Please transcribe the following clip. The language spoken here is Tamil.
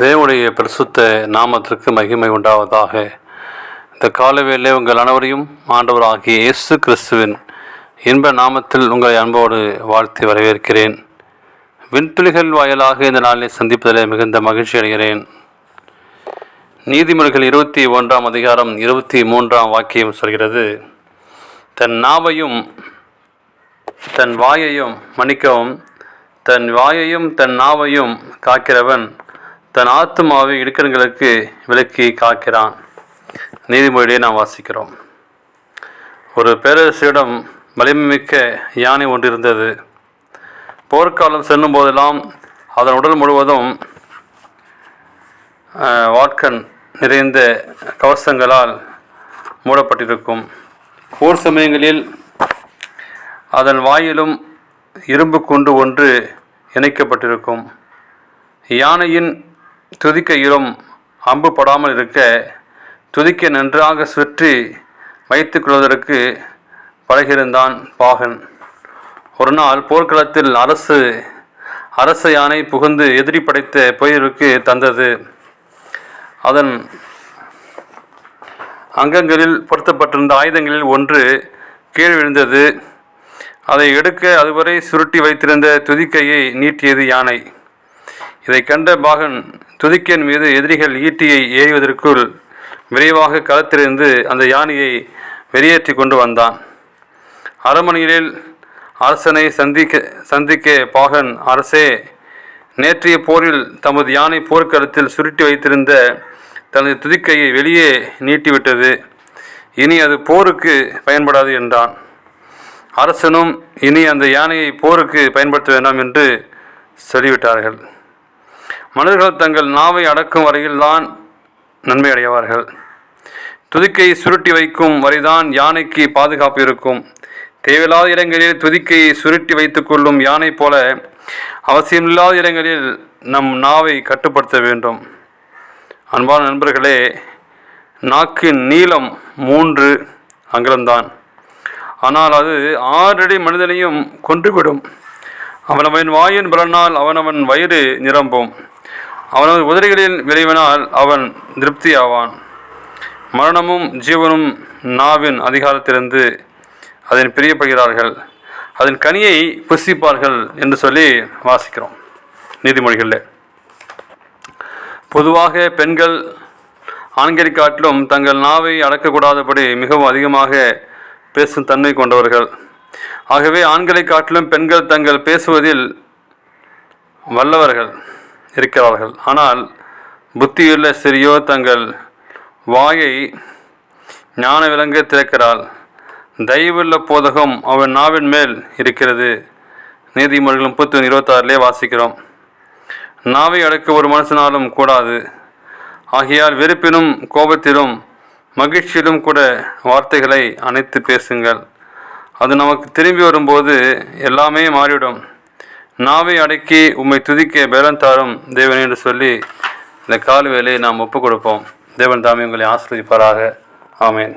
தேவனுடைய பிரசுத்த நாமத்திற்கு மகிமை உண்டாவதாக. இந்த காலவேளை உங்கள் அனைவரையும் ஆண்டவராகிய இயேசு கிறிஸ்துவின் இன்ப நாமத்தில் உங்களை அன்போடு வாழ்த்தி வரவேற்கிறேன். விண்துளிகள் வாயிலாக இந்த நாளில் சந்திப்பதில் மிகுந்த மகிழ்ச்சி அடைகிறேன். நீதிமொழிகள் இருபத்தி ஒன்றாம் அதிகாரம் இருபத்தி மூன்றாம் வாக்கியம் சொல்கிறது தன் நாவையும் தன் வாயையும் மன்னிக்கவும். தன் வாயையும் தன் நாவையும் காக்கிறவன் தன் ஆத்மாவை இடுக்கண்களுக்கு விலக்கி காக்கிறான். நீதிமொழியை நாம் வாசிக்கிறோம். ஒரு பேரரசியிடம் வலிமைமிக்க யானை ஒன்று இருந்தது. போர்க்காலம் செல்லும் போதெல்லாம் அதன் உடல் முழுவதும் வாட்கன் நிறைந்த கவசங்களால் மூடப்பட்டிருக்கும். போர் சமயங்களில் அதன் வாயிலும் இரும்பு குண்டு ஒன்று இணைக்கப்பட்டிருக்கும். யானையின் துதிக்கையிலும் அம்பு படாமல் இருக்க துதிக்க நன்றாக சுற்றி வைத்து கொள்வதற்கு பழகியிருந்தான் பாகன். ஒரு நாள் போர்க்களத்தில் அரசு அரச யானை புகுந்து எதிரி படைத்த பொயிருக்கு தந்தது. அதன் அங்கங்களில் பொருத்தப்பட்டிருந்த ஆயுதங்களில் ஒன்று கீழ் விழுந்தது. அதை எடுக்க அதுவரை சுருட்டி வைத்திருந்த துதிக்கையை நீட்டியது யானை. இதை கண்ட பாகன் துதிக்கன் மீது எதிரிகள் ஈட்டியை ஏறிவதற்குள் விரைவாக களத்திலிருந்து அந்த யானையை வெளியேற்றி கொண்டு வந்தான். அரமணியில் அரசனை சந்திக்க சந்திக்க பாகன் அரசே நேற்றைய போரில் தமது யானை போர்க்களத்தில் சுருட்டி வைத்திருந்த தனது துதிக்கையை வெளியே நீட்டிவிட்டது. இனி அது போருக்கு பயன்படாது என்றான். அரசனும் இனி அந்த யானையை போருக்கு பயன்படுத்த வேண்டாம் என்று சொல்லிவிட்டார்கள். மனிதர்கள் தங்கள் நாவை அடக்கும் வரையில்தான் நன்மை அடைவார்கள் துதிக்கை சுருட்டி வைக்கும் வரைதான் யானைக்கு பாதுகாப்பு இருக்கும். தேவையில்லாத இடங்களில் துதிக்கையை சுருட்டி வைத்துக் கொள்ளும் யானை போல அவசியமில்லாத இடங்களில் நம் நாவை கட்டுப்படுத்த வேண்டும். அன்பான நண்பர்களே நாக்கின் நீளம் மூன்று அங்கலம்தான் ஆனால் அது ஆறடி மனிதனையும் கொன்றுவிடும். அவனவன் வாயின் பலனால் அவனவன் வயிறு நிரம்பும். அவனது உதிரிகளின் விளைவினால் அவன் திருப்தி ஆவான் மரணமும் ஜீவனும் நாவின் அதிகாரத்திலிருந்து அதன் பிரியப்படுகிறார்கள் அதன் கனியை புசிப்பார்கள் என்று சொல்லி வாசிக்கிறோம். நீதிமொழிகளில். பொதுவாக பெண்கள் ஆண்களை காட்டிலும் தங்கள் நாவை அடக்கக்கூடாதபடி மிகவும் அதிகமாக பேசும் தன்மை கொண்டவர்கள். ஆகவே ஆண்களை காட்டிலும் பெண்கள் தங்கள் பேசுவதில் வல்லவர்கள். இருக்கிறார்கள். ஆனால் புத்தியுள்ள சிறியோ தங்கள் வாயை ஞான விலங்கு திறக்கிறாள். தயவுள்ள போதகம் அவன் நாவின் மேல் இருக்கிறது. நீதிமொழிகள் முப்பத்தி இருபத்தாறிலே வாசிக்கிறோம். நாவை அடக்க ஒரு மனுஷனாலும் கூடாது. ஆகையால் வெறுப்பிலும் கோபத்திலும் மகிழ்ச்சியிலும் கூட வார்த்தைகளை அனைத்து பேசுங்கள். அது நமக்கு திரும்பி வரும்போது எல்லாமே மாறிவிடும். நாவை அடக்கி உம்மை துதிக்க பேலம் தாரும் தேவன் என்று சொல்லி இந்த கால வேலையை நாம் ஒப்புக் கொடுப்போம் தேவன் தாமே உங்களை ஆசிரியப்பாராக ஆமேன்.